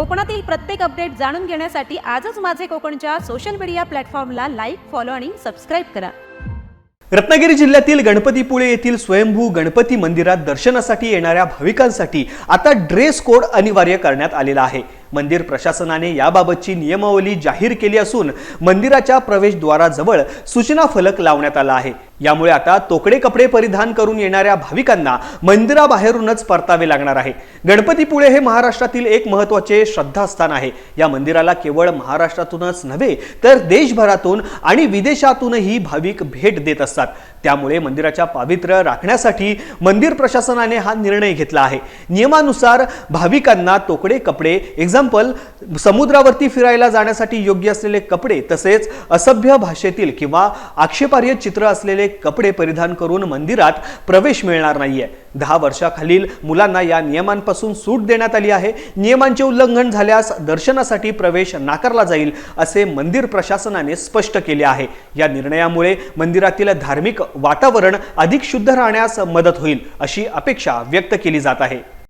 कोकणातील प्रत्येक अपडेट जाणून घेण्यासाठी आजच माझे कोकणच्या सोशल मीडिया प्लॅटफॉर्मला लाईक फॉलो आणि सबस्क्राईब करा. रत्नागिरी जिल्ह्यातील गणपतीपुळे येथील स्वयंभू गणपती मंदिरात दर्शनासाठी येणाऱ्या भाविकांसाठी आता ड्रेस कोड अनिवार्य करण्यात आलेला आहे. मंदिर प्रशासनाने याबाबतची नियमावली जाहीर केली असून मंदिराच्या प्रवेशद्वाराजवळ सूचना फलक लावण्यात आला आहे. यामुळे आता तोकडे कपडे परिधान करून येणाऱ्या भाविकांना मंदिराबाहेरूनच परतावे लागणार आहे. गणपतीपुळे हे महाराष्ट्रातील एक महत्त्वाचे श्रद्धास्थान आहे. या मंदिराला केवळ महाराष्ट्रातूनच नव्हे तर देशभरातून आणि विदेशातूनही भाविक भेट देत असतात. त्यामुळे मंदिराच्या पावित्र्य राखण्यासाठी मंदिर प्रशासनाने हा निर्णय घेतला आहे. नियमानुसार भाविकांना तोकडे कपडे एक्झाम्पल समुद्रावरती फिरायला जाण्यासाठी योग्य असलेले कपडे तसेच असभ्य भाषेतील किंवा आक्षेपार्ह चित्र असलेले कपडे परिधान करून मंदिरात प्रवेश मिळणार नाहीये. दहा वर्षाखालील मुलांना या नियमांपासून सूट देण्यात आली आहे. नियमांचे उल्लंघन झाल्यास दर्शनासाठी प्रवेश नाकारला जाईल असे मंदिर प्रशासनाने स्पष्ट केले आहे. या निर्णयामुळे मंदिरातील धार्मिक वातावरण अधिक शुद्ध राहण्यास मदत होईल अशी अपेक्षा व्यक्त केली जात आहे.